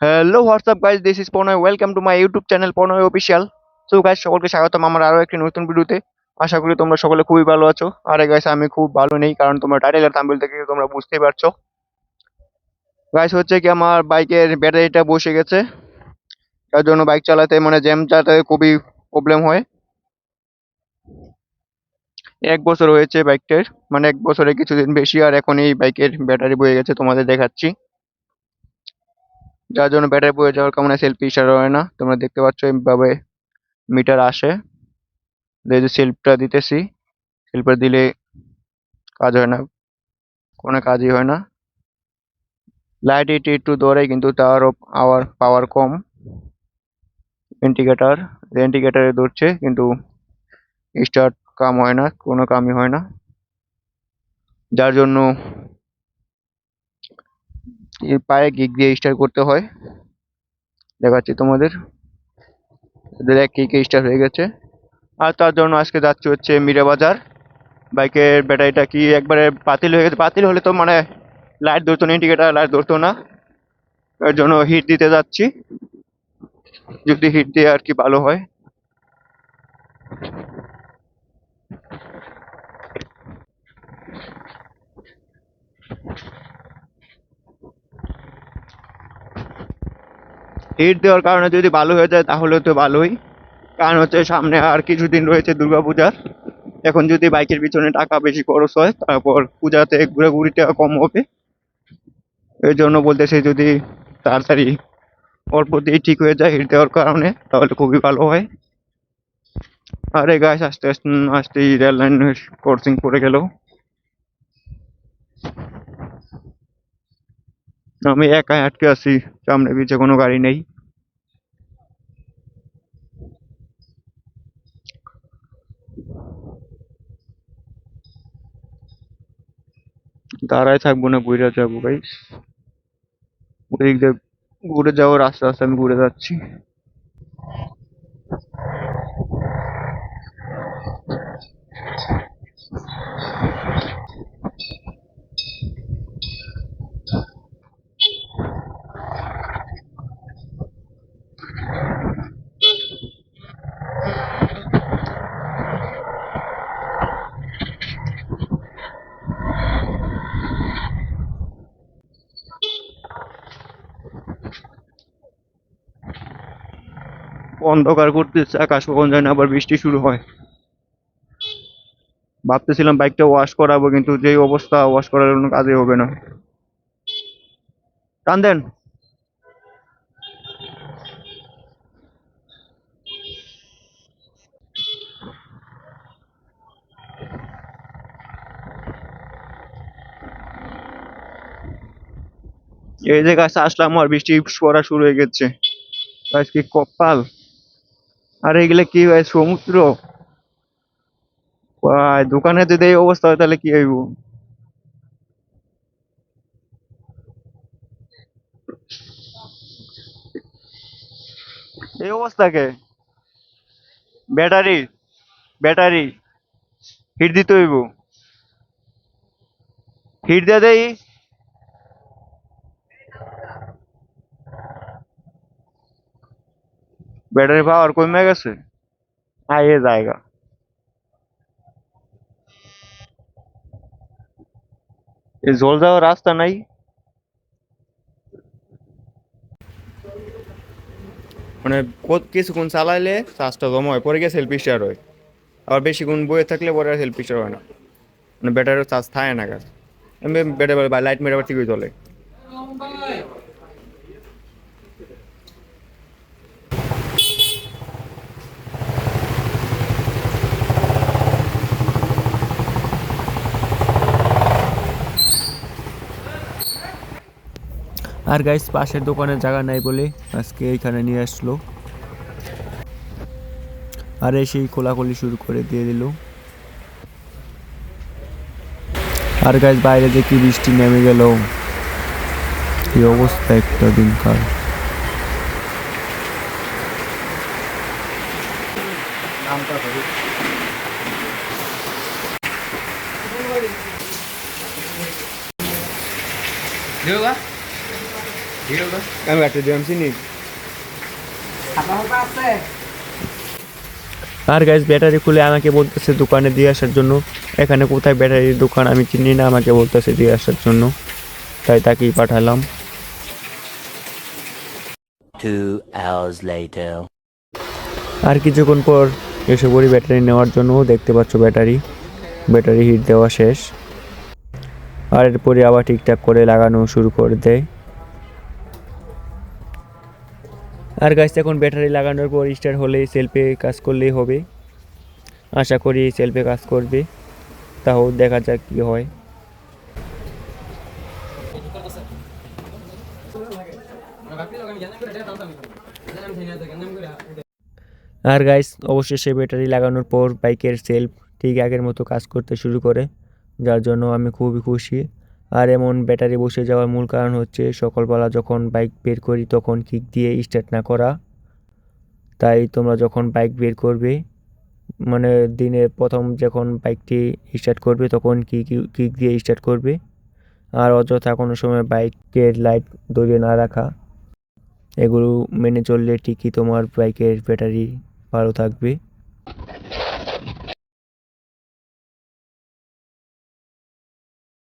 Hello WhatsApp guys this is Pranay welcome to my YouTube channel Pranay official so guys সকলকে স্বাগতম আমার আরও একটি নতুন ভিডিওতে। আশা করি তোমরা সকলে খুবই ভালো আছো। আরে গাইস আমি খুব ভালো নেই, কারণ তোমরা টাইটেল আর থাম্বনেল থেকে তোমরা বুঝতেই পারছ। গাইস হচ্ছে কি, আমার বাইকের ব্যাটারিটা বসে গেছে। তার জন্য বাইক চালাতে মানে জ্যাম চালাতে খুবই প্রবলেম হয়। এক বছর হয়েছে বাইকটার মানে এক বছরে কিছুদিন বেশি, আর এখন এই বাইকের ব্যাটারি বয়ে গেছে, তোমাদের দেখাচ্ছি। যার জন্য ব্যাটারি বয়ে যাওয়ার কারণে সেলফি ইশারা হয় না। তোমরা দেখতে পাচ্ছ এইভাবে মিটার আসে। এই যে সেলফটা দিতেছি সেলফটা দিলে কাজ হয় না, কোনো কাজই হয় না। লাইট এটি একটু দৌড়াই কিন্তু তারও আওয়ার পাওয়ার কম। ইন্ডিকেটার ইন্ডিকেটারে দৌড়ছে কিন্তু স্টার্ট কাম হয় না, কোনো কামই হয় না। যার জন্য এই পায়ে গিক দিয়ে স্টার্ট করতে হয়। দেখাচ্ছি তোমাদের। এদের এক কিকে স্টার্ট হয়ে গেছে। আর তার জন্য আজকে যাচ্ছি হচ্ছে মিরা বাজার। বাইকের ব্যাটারিটা কি একবারে বাতিল হয়ে গেছে? বাতিল হলে তো মানে লাইট ধরতো না ইন্ডিকেটার লাইট ধরতো না। এর জন্য হিট দিতে যাচ্ছি। যদি হিট দিয়ে আর কি ভালো হয়। হিট দেওয়ার কারণে যদি ভালো হয়ে যায়, তাহলে তো ভালোই। কারণ হচ্ছে সামনে আর কিছুদিন রয়েছে দুর্গাপূজা এখন যদি বাইকের পিছনে টাকা বেশি খরচ হয়, তারপর পূজাতে ঘোরাঘুরিটা কম হবে। এই জন্য বলতেছি, যদি তাড়াতাড়ি অল্প দিয়ে ঠিক হয়ে যায় হিট দেওয়ার কারণে, তাহলে খুবই ভালো হয়। আরে গাছ আস্তে আস্তে আস্তে রেল লাইন ক্রসিং পড়ে গেল। আমি একাই আটকে আছি, সামনে পিছে কোনো গাড়ি নেই। দাঁড়ায় থাকব না ঘুরে যাব গাইস ওদিক দিয়ে ঘুরে যাব রাস্তা রাস্তা আমি ঘুরে যাচ্ছি। অন্ধকার করতেছে, আকাশ কখন যায় না, আবার বৃষ্টি শুরু হয়। ভাবতেছিলাম বাইকটা ওয়াশ করাবো, কিন্তু যেই অবস্থা ওয়াশ করার কোনো কাজই হবে না। টান দেন এই যে গাছে আসলাম, আর বৃষ্টি পড়া শুরু হয়ে গেছে। আজকে কপাল। আর এগুলা কি হয়, সমুদ্র? দোকানে যদি এই অবস্থা হয় তাহলে কি হইব? এই অবস্থা কে? ব্যাটারি ব্যাটারি, হিট দিতে হইব। হিট দিয়ে দেই। ব্যাটারি পাওয়ার কমে গেছে? হ্যাঁ এ জায়গা। এই জল যাওয়ার রাস্তা নাই। মানে কত কিছুক্ষণ চালাইলে চার্জটা জমা হয় পরে গিয়ে সেলফি স্টার হয়। আবার বেশিক্ষণ বয়ে থাকলে পরে আর সেলফি স্টার হয় না। মানে ব্যাটারির চার্জ থাকে না গাছ। ব্যাটারি বা লাইট মেরে আবার ঠিকই চলে আর গাইস পাশের দোকানে জায়গা নাই বলে আজকে এইখানে নিয়ে আসলো। আর এসেই খোলাখুলি শুরু করে দিয়ে দিল। আর গাইস বাইরে যে কি বৃষ্টি নেমে গেল কি অবস্থা একটা দিনকার আমি একটা চিনি। আর গাইজ ব্যাটারি খুলে আমাকে বলতেছে দোকানে দিয়ে আসার জন্য। এখানে কোথায় ব্যাটারির দোকান আমি চিনি না আমাকে বলতেছে দিয়ে আসার জন্য। তাই তাকেই পাঠালাম। Two hours later. আর কিছুক্ষণ পর এসে পড়ি ব্যাটারি নেওয়ার জন্য। দেখতে পাচ্ছ ব্যাটারি ব্যাটারি হিট দেওয়া শেষ। আর এরপরে আবার ঠিকঠাক করে লাগানো শুরু করে দেয়। আর গাছ এখন ব্যাটারি লাগানোর পর স্টার্ট হলেই সেলফে কাজ করলেই হবে। আশা করি সেলফে কাজ করবে। তাও দেখা যাক কী হয়। আর গাইস অবশেষে ব্যাটারি লাগানোর পর বাইকের সেলফ ঠিক আগের মতো কাজ করতে শুরু করে, যার জন্য আমি খুবই খুশি। আর এমন ব্যাটারি বসে যাওয়ার মূল কারণ হচ্ছে সকালবেলা যখন বাইক বের করি তখন কিক দিয়ে স্টার্ট না করা। তাই তোমরা যখন বাইক বের করবে মানে দিনের প্রথম যখন বাইকটি স্টার্ট করবে তখন কিক কিক দিয়ে স্টার্ট করবে। আর অযথা কোনো সময় বাইকের লাইট ধরিয়ে না রাখা। এগুলো মেনে চললে ঠিকই তোমার বাইকের ব্যাটারি ভালো থাকবে।